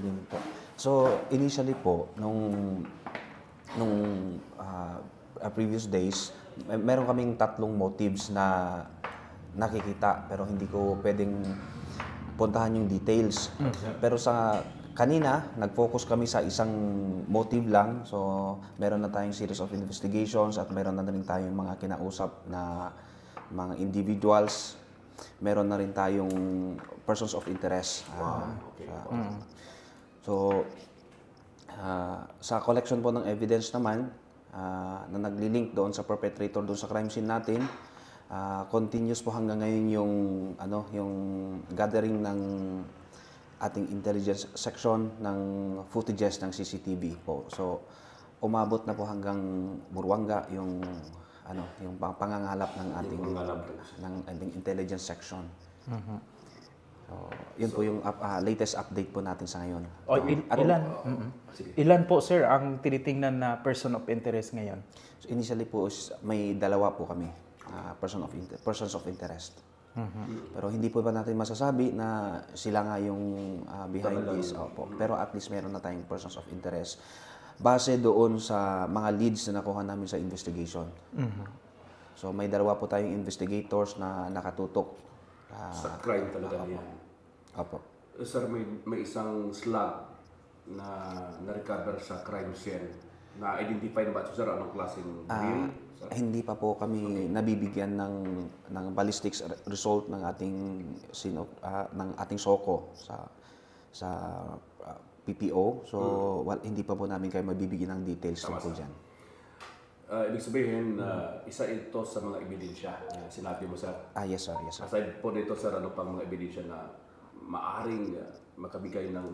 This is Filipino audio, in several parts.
Yun po. So, initially po, nung, nung ah, ah, previous days, may- meron kaming tatlong motives na nakikita pero hindi ko pwedeng puntahan yung details. Pero sa kanina, nag-focus kami sa isang motive lang. So, meron na tayong series of investigations at meron na rin tayong mga kinausap na mga individuals. Meron na rin tayong persons of interest. Ah, sa- So, ah, sa collection po ng evidence naman, ah, na nagli-link doon sa perpetrator doon sa crime scene natin, ah, continuous po hanggang ngayon yung, ano, yung gathering ng ating intelligence section ng footages ng CCTV po. So, umabot na po hanggang Burwanga yung ano, yung pang- pangangalap ng ating ng ating intelligence section. So, yun po yung up- ah, latest update po natin sa ngayon. O, il- At- ilan? Mm-mm. Ilan po, sir, ang tinitingnan na person of interest ngayon? So initially po is may dalawa po kami, ah, person of inter- persons of interest. Pero hindi po ba natin masasabi na sila nga yung ah, behind this. Opo. Pero at least meron na tayong persons of interest base doon sa mga leads na nakuha namin sa investigation. So may dalawa po tayong investigators na nakatutok. Ah, Sa crime talaga yan. Eh, Sir, may, may isang slug na na-recover sa crime scene. Na-identify na ba ito, sir? Anong klaseng drill? Sir? Hindi pa po kami nabibigyan ng ng ballistics re- result ng ating sino ah, ng ating soko sa sa ah, PPO. So wal, hindi pa po namin kayo mabibigyan ng details tungkol diyan. Ah, ibig sabihin, na isa ito sa mga ebidensya na sinabi mo, sir. Ah yes sir, yes sir. Aside po dito, sir, ano pang mga ebidensya na maaring ah, makabigay ng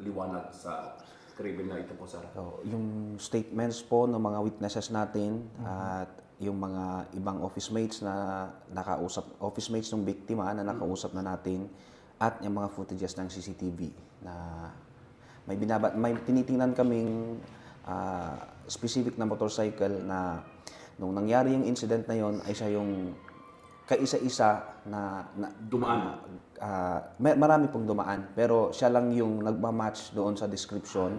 liwanag sa krimen na ito po, sir? So, yung statements po ng mga witnesses natin at yung mga ibang office mates na nakausap, office mates ng biktima na nakausap na natin at yung mga footages ng CCTV na may binaba, may tinitingnan kaming ah, specific na motorcycle na nung nangyari yung incident na yon ay siya yung kaisa-isa na, na Dumaan. Ah, may, marami pong dumaan pero siya lang yung nagmamatch doon sa description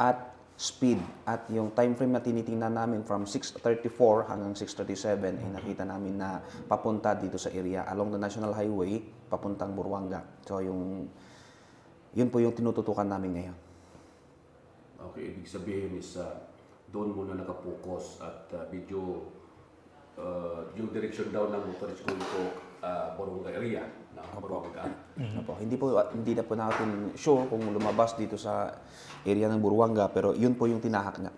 at speed at yung time frame na tinitingnan namin from 6.34 hanggang 6.37 ay nakita namin na papunta dito sa area along the National Highway papuntang Burwanga. So yung yun po yung tinututukan namin ngayon. Okay, ibig sabihin is ah, doon muna nakapokus at ah, medyo ah, yung direction daw ng motor is going to uh, Boronga area na Boronga. Opo, hindi po hindi na po natin sure kung lumabas dito sa area ng Burwanga pero yun po yung tinahak niya.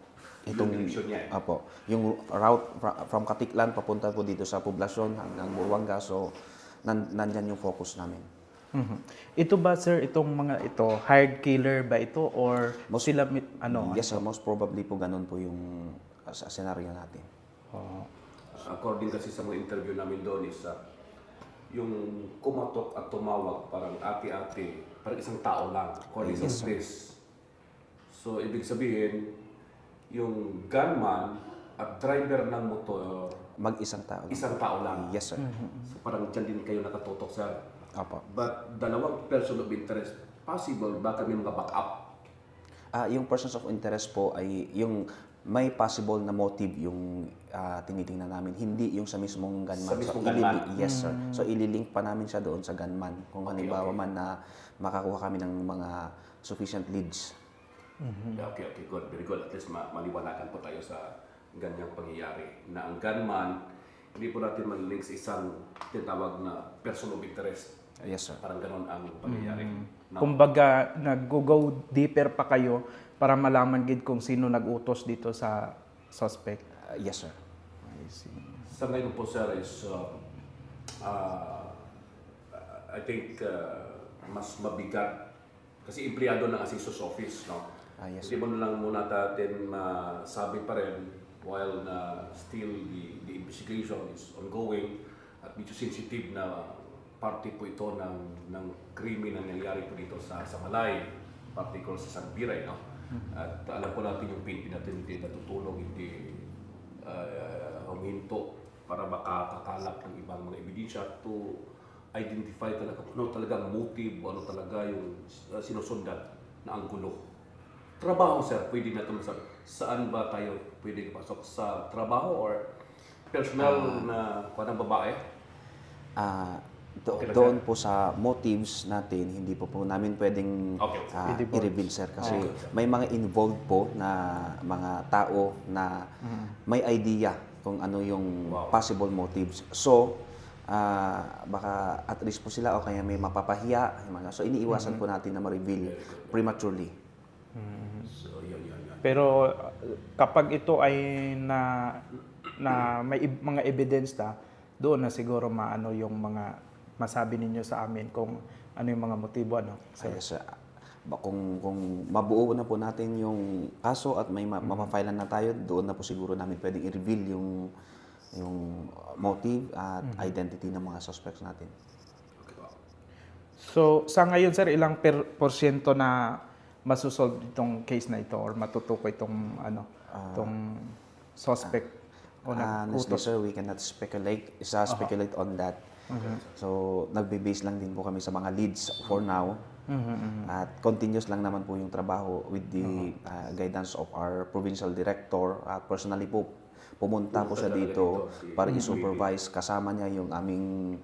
Yung direction niya eh. Apo, yung route from Katiklan papunta po dito sa poblasyon hanggang Burwanga so nan, nandyan yung focus namin. Mhm. Ito ba, sir, itong mga ito, hired killer ba ito or sila, mi- ano? yes, sir, most probably po ganun po yung uh, scenario natin. Oh. According kasi sa mga interview namin doon is ah, yung kumatok at tumawag parang ate-ate, parang isang tao lang, according sa police. So, ibig sabihin, yung gunman at driver ng motor, Mag-isang tao. lang. isang tao lang. Yes, sir. So, parang dyan din kayo nakatutok, sir. Apo. But dalawang person of interest, possible baka may mga backup. Ah, yung persons of interest po ay yung may possible na motive yung ah, tinitingnan namin, hindi yung sa mismong gunman. Sa mismong ilili- gunman. Yes, sir. So ililink pa namin siya doon sa gunman kung halimbawa man na makakuha kami ng mga sufficient leads. Yeah, Okay, okay, good. Very good. At least ma- maliwanagan po tayo sa ganyang pangyayari. Na ang gunman, hindi po natin malilink sa isang tinatawag na person of interest. Yes, sir. Parang ganun ang pangyayari. Now, Kumbaga, nag-go deeper pa kayo para malaman gid kung sino nag-utos dito sa suspect. Ah, yes, sir. I see. sa ngayon po, sir, is uh, uh, I think uh, mas mabigat kasi empleyado ng assessor's office, no? Ah, yes, Hindi mo lang muna natin masabi pa rin while na still the, the investigation is ongoing at medyo sensitive na parte po ito ng, ng krimen na nangyari po dito sa, sa Malay, particular sa San Biray, no? At alam po natin yung natin hindi natutulong, hindi uh, huminto para makakakalap ng ibang mga ebidensya to identify talaga kung ano talaga ang motive, ano talaga yung uh, sinusundan na anggulo. Trabaho, sir, pwede na ito masabi. Saan ba tayo pwede pasok? Sa trabaho or personal na kuha ng babae? Ah, do- Okay doon po sa motives natin, hindi po po namin pwedeng Okay. I-divulge. i-reveal sir kasi Okay. may mga involved po na mga tao na may idea kung ano yung Wow. possible motives. So, ah, baka at risk po sila o kaya may mapapahiya. mga- So, iniiwasan po natin na ma-reveal prematurely. So, yan, yan, yan. Pero uh, kapag ito ay na na may mga evidence na doon na siguro maano yung mga masabi ninyo sa amin kung ano yung mga motibo ano. Kaya sa ba, kung, kung mabuo na po natin yung kaso at may ma- mapafilan na tayo, doon na po siguro namin pwedeng i-reveal yung yung motive at identity ng mga suspects natin. So sa ngayon sir ilang per porsyento na masusolve itong case na ito or matutukoy itong ano itong suspect o Honestly, nag-utos. sir, we cannot speculate, isa speculate on that. So, nagbe-base lang din po kami sa mga leads for now. At continuous lang naman po yung trabaho with the uh, guidance of our provincial director. At personally po, pumunta po siya dito talaga dito, si para i-supervise. Kasama niya yung aming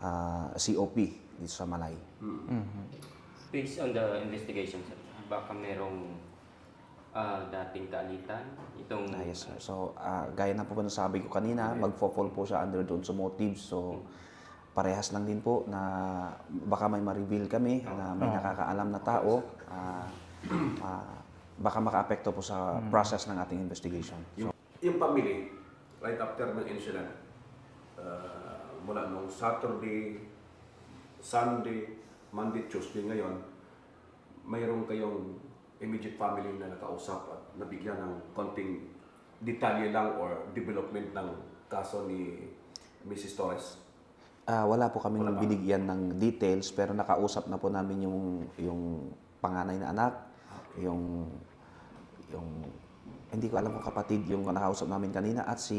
uh, COP dito sa Malay. Based on the investigation, sir, baka merong ah, dating kaalitan, itong Ah, yes, sir. So, ah, gaya na po ba nasabi ko kanina, magfo-fall po siya under doon sa motives. So, parehas lang din po na baka may ma-reveal kami na may nakakaalam na tao. ah, ah, baka maka-apekto po sa process ng ating investigation. So, Yung, yung family, right after ng incident, uh, mula nung Saturday, Sunday, Monday, Tuesday ngayon, mayroon kayong immediate family na nakausap at nabigyan ng konting detalye lang or development ng kaso ni Mrs. Torres. Ah, wala po kaming binigyan ng details pero nakausap na po namin yung yung panganay na anak, yung yung hindi ko alam kung kapatid yung nakausap namin kanina at si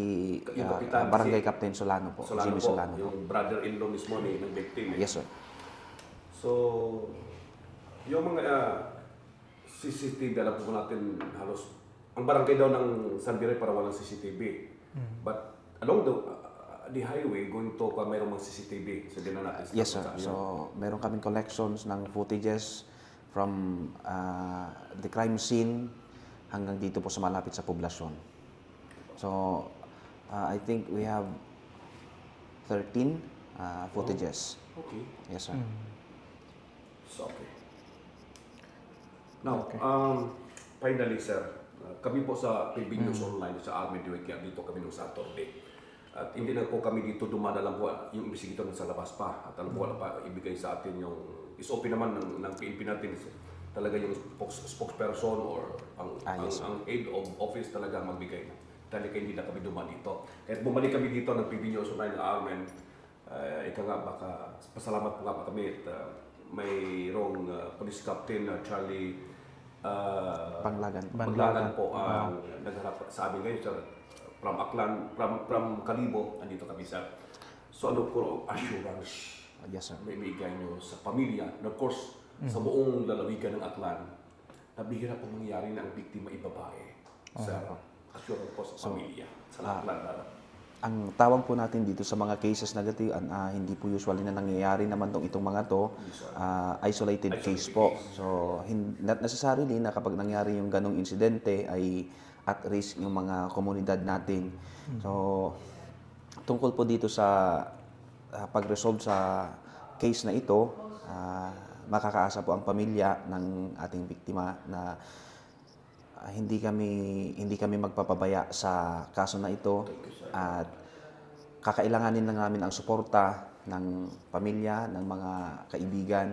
Yung ah, kapitan, Barangay si- Captain Solano po, Solano Jimmy po, Solano po. yung brother-in-law mismo ni ng victim. eh. Yes, sir. So, yung mga uh, CCTV, alam po natin halos, ang barangay daw ng San Biray para walang CCTV. But along the uh, the highway, going to pa mayroong mga CCTV. So, din na natin. Yes, sir. So, meron kaming collections ng footages from uh, the crime scene hanggang dito po sa malapit sa poblasyon. So, uh, I think we have 13 uh, footages. Okay. Yes, sir. So, okay. Now, um, finally, sir, uh, kami po sa PB News Online sa Army Duwekya, dito kami nung Saturday. At hindi na po kami dito dumadalang po yung investigator sa labas pa. At alam po wala pa ibigay sa atin yung SOP naman ng, ng PNP natin. Talaga yung spokes, spokesperson or ang, Ah, yes, ang, ang aid of office talaga magbigay. Dahil kaya hindi na kami dumaan dito. Kahit bumalik kami dito ng PB News Online ng Armen, uh, ika nga baka pasalamat po nga pa kami at uh, mayroong uh, police captain uh, Charlie uh, Panglagan. Panglagan po ang nagharap sa amin ngayon sir from Aklan from from Kalibo andito kami sir so ano po assurance. Yes, sir. may bigay nyo sa pamilya. And of course sa buong lalawigan ng Aklan na bihira po mangyari na ang biktima ay babae. Sir assurance po sa pamilya sa Aklan lalo Ang tawag po natin dito sa mga cases na ganito, ah, hindi po usually na nangyayari naman tong itong mga to, ah, isolated, case po. So, hin- not necessarily na kapag nangyari yung ganong insidente ay at risk yung mga komunidad natin. So, tungkol po dito sa ah, pag-resolve sa case na ito, ah, makakaasa po ang pamilya ng ating biktima na Ah, hindi kami hindi kami magpapabaya sa kaso na ito at kakailanganin lang namin ang suporta ng pamilya, ng mga kaibigan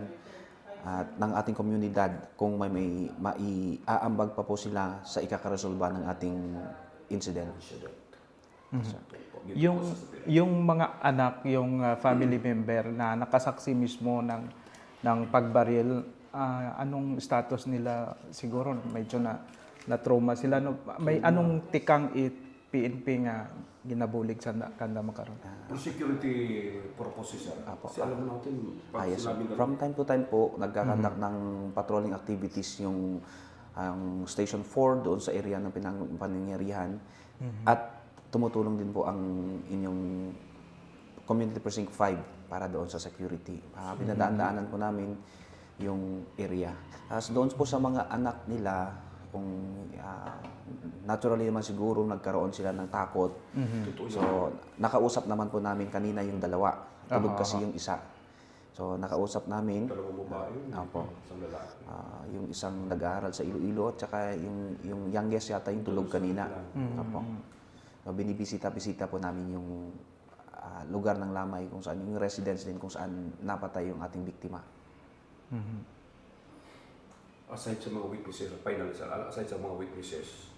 at ng ating komunidad kung may may maiaambag pa po sila sa ikakaresolba ng ating incident. Yung yung mga anak, yung uh, family member na nakasaksi mismo ng ng pagbaril, ah, anong status nila? Siguro medyo na na trauma sila no? May anong tikang it PNP nga ginabulig sa kanda makaron. For security purposes, sir. Apo. Kasi alam natin, Ah, yes, sinabi na From time to time po, nagkakandak ng patrolling activities yung ang Station 4 doon sa area ng pinang panangyarihan at tumutulong din po ang inyong Community Precinct 5 para doon sa security. Uh, pinadaan-daanan po namin yung area. As doon po sa mga anak nila, kung ah, naturally naman siguro nagkaroon sila ng takot. So, nakausap naman po namin kanina yung dalawa. Tulog kasi yung isa. So, nakausap namin dalawang babae, isang lalaki. ah, yung isang nag-aaral sa Iloilo at saka yung, yung youngest yata yung tulog kanina. Apo. So, binibisita-bisita po namin yung ah, lugar ng lamay kung saan yung residence din kung saan napatay yung ating biktima. Aside sa mga witnesses, finally aside sa mga witnesses,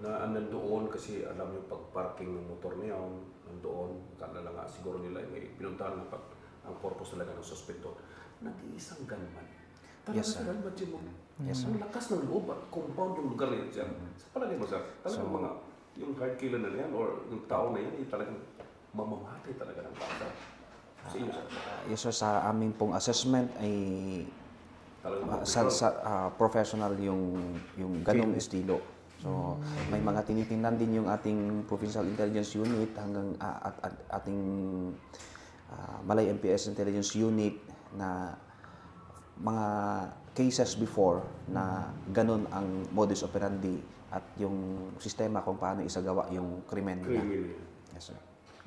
na nandoon kasi alam yung pag-parking ng motor niya, nandoon, kala lang nga siguro nila may pinuntahan ng pag, ang purpose talaga ng suspecto. Nag-iisang gunman. Talaga Yes, sir. imagine mo. Yes, sir. Ang lakas ng loob at compound yung lugar na yun, sir. Sa palagay mo, sir, talagang So- mga, yung hard killer na yan or yung tao na yan, ay talagang mamamatay talaga ng bata. Sa inyo, sir. Ah, yes sir, sa aming pong assessment ay Talagang ah, sa, sa ah, professional yung yung ganong estilo. So, may mga tinitingnan din yung ating Provincial Intelligence Unit hanggang ah, at, at ating ah, Malay MPS Intelligence Unit na mga cases before na ganun ang modus operandi at yung sistema kung paano isagawa yung krimen nila. Yes, sir.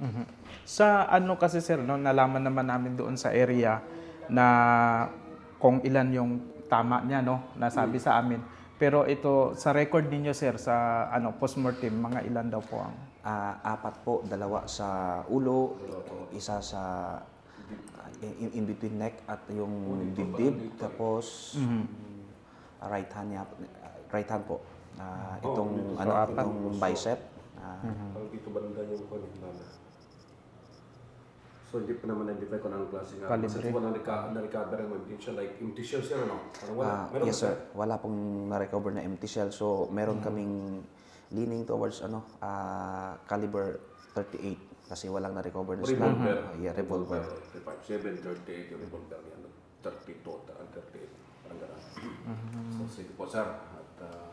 Mhm. Sa ano kasi sir, no, nalaman naman namin doon sa area na kung ilan yung tama niya, no, nasabi sa amin. Pero ito, sa record ninyo sir, sa ano, postmortem, mga ilan daw po ang... Ah, apat po, dalawa sa ulo, isa sa ah, in, in between neck at yung dibdib, tapos ah, right hand niya, ah, right hand po. Ah, itong ano, itong bicep. Ah, Ang dito banda yung kwan yung. So hindi pa naman na-identify kung anong klase nga. Calibre. Kasi wala na- na-recover ang empty shell, like empty shell siya, ano? Parang wala. ah, Meron yes sir, wala pong na-recover na empty shell. So meron kaming leaning towards ano, ah, caliber 38 kasi walang na-recover na slug. Revolver. Ah, yeah, revolver. 357, 38 yung revolver niya. no? 32, ta- 38. Parang gano'n. So sige po sir. At ah,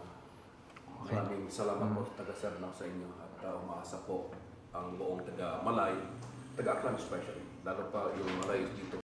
maraming salamat po taga sir no, sa inyo. At ah, umaasa po ang buong taga Malay, taga Aklan especially. Lalo pa yung Malay dito